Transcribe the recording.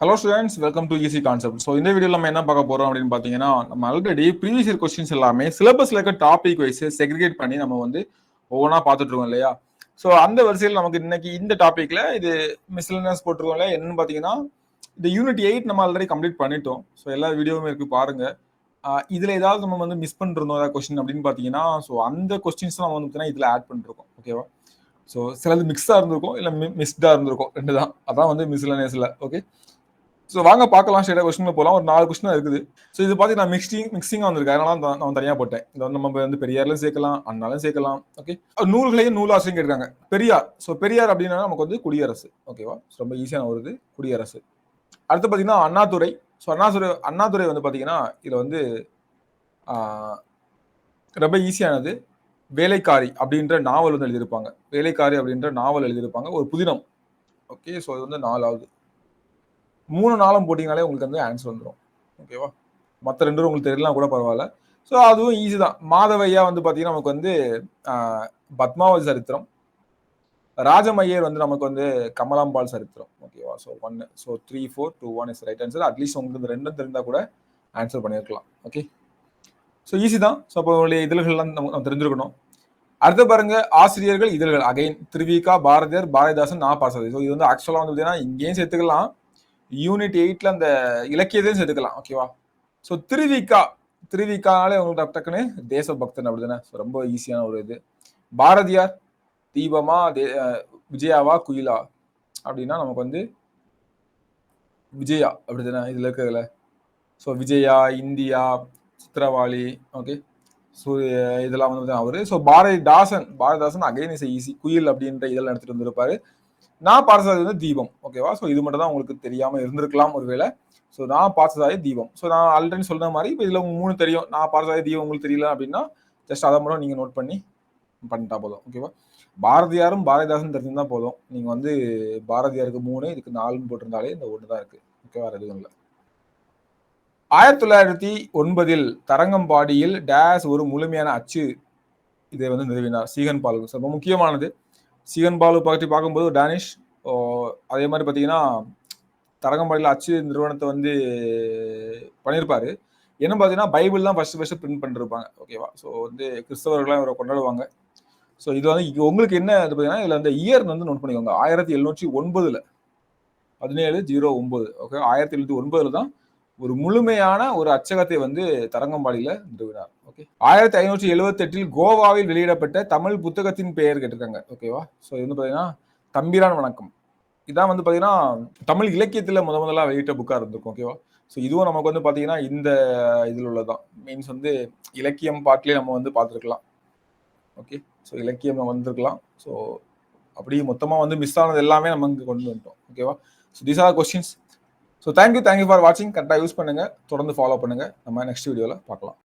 Hello students welcome to easy concept so இந்த video நம்ம என்ன பார்க்க போறோம் அப்படின்னு பார்த்தீங்கன்னா நம்ம ஆல்ரெடி ப்ரீவியஸ் இயர் கொஸ்டின்ஸ் எல்லாமே சிலபஸ்ல இருக்க டாபிக் வைஸ் செக்ரிகேட் பண்ணி நம்ம வந்து ஒவ்வொன்றா பார்த்துட்டு இருக்கோம் இல்லையா? ஸோ அந்த வரிசையில் நமக்கு இன்னைக்கு இந்த டாபிக்ல இது மிஸ்லனஸ் போட்டிருக்கோம்ல என்னன்னு பார்த்தீங்கன்னா இந்த யூனிட் எயிட் நம்ம ஆல்ரெடி கம்ப்ளீட் பண்ணிட்டோம். ஸோ எல்லா வீடியோவுமே இருக்கு பாருங்க. இதில் இதுல ஏதாவது நம்ம வந்து மிஸ் பண்ணிருந்தோம் ஏதாவது கொஸ்டின் அப்படின்னு பார்த்தீங்கன்னா ஸோ அந்த கொஸ்டின்ஸ் நம்ம வந்து பார்த்தீங்கன்னா இதுல ஆட் பண்ணிருக்கோம் ஓகேவா ஸோ சிலது மிக்ஸாக இருந்திருக்கும் இல்லை மிஸ்டாக இருந்திருக்கும் ரெண்டு தான் அதான் வந்து மிஸ்லனேஸில் ஓகே ஸோ வாங்க பார்க்கலாம். ஸ்டேட் கொஸ்டின் போகலாம் ஒரு நாலு கொஸ்டின் இருக்குது. ஸோ இது பார்த்தீங்கன்னா மிக்சிங் மிக்சிங்காக வந்திருக்கு அதனால நான் தனியாக போட்டேன். இதை வந்து நம்ம வந்து பெரியார்லையும் சேர்க்கலாம். அண்ணாலும் சேர்க்கலாம். ஓகே நூல்களையும் நூலாசிரியம் கேட்டிருக்காங்க. பெரியார். ஸோ பெரியார் அப்படின்னா நமக்கு வந்து குடியரசு. ஓகேவா ரொம்ப ஈஸியான ஒரு இது குடியரசு. அடுத்து பார்த்தீங்கன்னா அண்ணாதுரை. ஸோ அண்ணாதுரை அண்ணாதுரை வந்து பார்த்தீங்கன்னா இதில் வந்து ரொம்ப ஈஸியானது வேலைக்காரி அப்படின்ற நாவல் வந்து எழுதியிருப்பாங்க. வேலைக்காரி அப்படின்ற நாவல் எழுதியிருப்பாங்க. ஒரு புதினம். ஓகே ஸோ இது வந்து நாலாவது. மூணு நாளும் போட்டிங்கனாலே உங்களுக்கு வந்து ஆன்சர் வந்துடும் ஓகேவா மற்ற ரெண்டும் உங்களுக்கு தெரியலாம் கூட பரவாயில்ல. ஸோ அதுவும் ஈஸி தான். மாதவையா வந்து பார்த்தீங்கன்னா நமக்கு வந்து பத்மாவதி சரித்திரம். ராஜமையர் வந்து நமக்கு வந்து கமலாம்பாள் சரித்திரம். ஓகேவா so one so three four two one is right answer at least உங்களுக்கு இந்த ரெண்டும் தெரிந்தால் கூட ஆன்சர் பண்ணியிருக்கலாம் ஓகே ஸோ ஈஸி தான். ஸோ அப்போ உங்களுடைய இதழ்கள்லாம் நம்ம நம்ம தெரிஞ்சிருக்கணும். அடுத்து பாருங்க ஆசிரியர்கள் இதழ்கள். அகைன் திருவிகா பாரதியார் பாரதிதாசன் நான் பாசதி ஸோ இது வந்து ஆக்சுவலாக வந்து பார்த்தீங்கன்னா இங்கேயும் சேர்த்துக்கலாம். யூனிட் எயிட்ல அந்த இலக்கியத்தையும் சேர்த்துக்கலாம் ஓகேவா ஸோ திருவிக்கா திருவிக்கானாலே உங்களுக்கு டக்குன்னு தேசபக்தன் அப்படிதானே? ஸோ ரொம்ப ஈஸியான ஒரு இது. பாரதியார் தீபமா தே- அஹ் விஜயாவா குயிலா? அப்படின்னா நமக்கு வந்து விஜயா அப்படிதானே இதுல இருக்கிறதுல? So Vijaya India சித்திரவாளி okay so இதெல்லாம் வந்து அவரு. So Bharathidasan Bharathidasan again is easy குயில் அப்படின்ற இதெல்லாம் எடுத்துட்டு வந்திருப்பாரு. நான் பார்த்தது வந்து தீபம். ஓகேவா ஸோ இது மட்டும் தான் உங்களுக்கு தெரியாமல் இருந்திருக்கலாம் ஒருவேளை. ஸோ நான் பார்த்ததாயே தீபம். ஸோ நான் ஆல்ரெடி சொன்ன மாதிரி இப்போ இதில் உங்களுக்கு மூணு தெரியும். நான் பார்த்ததாயே தீபம். உங்களுக்கு தெரியல அப்படின்னா ஜஸ்ட் அதை மட்டும் நீங்கள் நோட் பண்ணி பண்ணிட்டா போதும். ஓகேவா பாரதியாரும் பாரதிதாசன் தெரிஞ்சிருந்தா போதும். நீங்கள் வந்து பாரதியாருக்கு மூணு இதுக்கு நாலுன்னு போட்டிருந்தாலே இந்த ஒன்று தான் இருக்கு. ஓகேவா எதுவும் இல்லை. ஆயிரத்தி தொள்ளாயிரத்தி ஒன்பதில் தரங்கம்பாடியில் டேஸ் ஒரு முழுமையான அச்சு இதை வந்து நிறுவினார். சீகன் பால். ரொம்ப முக்கியமானது. சிகன் பாலு பற்றி பார்க்கும்போது டேனிஷ் அதே மாதிரி பார்த்தீங்கன்னா தரங்கம்பாடியில் அச்சு நிறுவனத்தை வந்து பண்ணியிருப்பார். என்ன பார்த்தீங்கன்னா பைபிள் தான் ஃபஸ்ட்டு ஃபஸ்ட்டு பிரிண்ட் பண்ணிருப்பாங்க. ஓகேவா ஸோ வந்து கிறிஸ்தவர்கள்லாம் இவரை கொண்டாடுவாங்க. ஸோ இது வந்து உங்களுக்கு என்ன இது பார்த்தீங்கன்னா இதில் அந்த இயர் வந்து நோட் பண்ணிக்கோங்க. ஆயிரத்தி எழுநூற்றி ஒன்பதில். பதினேழு ஜீரோ ஒன்பது. ஓகே ஆயிரத்தி எழுநூற்றி ஒன்பதில் தான் ஒரு முழுமையான ஒரு அச்சகத்தை வந்து தரங்கம்பாடியில நிறுவினார். ஓகே ஆயிரத்தி ஐநூற்றி எழுபத்தி எட்டில் கோவாவில் வெளியிடப்பட்ட தமிழ் புத்தகத்தின் பெயர் கேட்டிருக்காங்க. ஓகேவா ஸோ இது வந்து பார்த்தீங்கன்னா தம்பிரான் வணக்கம். இதான் வந்து பார்த்தீங்கன்னா தமிழ் இலக்கியத்தில் முத முதலாக வெளியிட்ட புக்காக இருந்திருக்கும். ஓகேவா ஸோ இதுவும் நமக்கு வந்து பார்த்தீங்கன்னா இந்த இதில் உள்ளதான் மீன்ஸ் வந்து இலக்கியம் பாட்டிலே நம்ம வந்து பார்த்துருக்கலாம். ஓகே ஸோ இலக்கியம் வந்திருக்கலாம். ஸோ அப்படி மொத்தமாக வந்து மிஸ் ஆனது எல்லாமே நம்ம இங்கே கொண்டு வந்துட்டோம். ஓகேவா so these are questions so thank you thank you for வாட்சிங் கரெக்டாக யூஸ் பண்ணுங்கள் தொடர்ந்து ஃபாலோ பண்ணுங்கள் நம்ம நெக்ஸ்ட் வீடியோவில் பார்க்கலாம்.